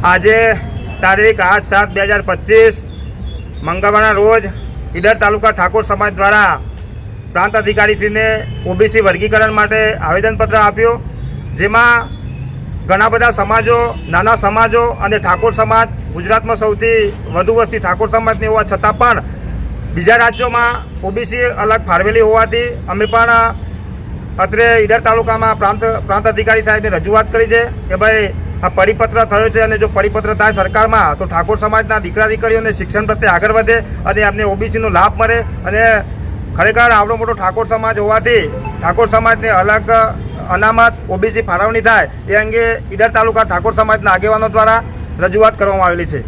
આજે તારીખ આઠ સાત બે હજાર પચીસ, મંગળવારના રોજ ઈડર તાલુકા ઠાકોર સમાજ દ્વારા પ્રાંત અધિકારીશ્રીને ઓબીસી વર્ગીકરણ માટે આવેદનપત્ર આપ્યું, જેમાં ઘણા બધા સમાજો, નાના સમાજો અને ઠાકોર સમાજ, ગુજરાતમાં સૌથી વધુ વસ્તી ઠાકોર સમાજની હોવા છતાં પણ બીજા રાજ્યોમાં ઓબીસી અલગ ફાળવેલી હોવાથી અમે પણ અત્રે ઈડર તાલુકામાં પ્રાંત પ્રાંત અધિકારી સાહેબને રજૂઆત કરી છે કે ભાઈ આ પરિપત્ર થયો છે અને જો પરિપત્ર થાય સરકારમાં, તો ઠાકોર સમાજના દીકરા દીકરીઓને શિક્ષણ પ્રત્યે આગળ વધે અને એમને ઓબીસીનો લાભ મળે અને ખરેખર આવડો મોટો ઠાકોર સમાજ હોવાથી ઠાકોર સમાજને અલગ અનામત, ઓબીસી ફાળવણી થાય એ અંગે ઈડર તાલુકા ઠાકોર સમાજના આગેવાનો દ્વારા રજૂઆત કરવામાં આવેલી છે.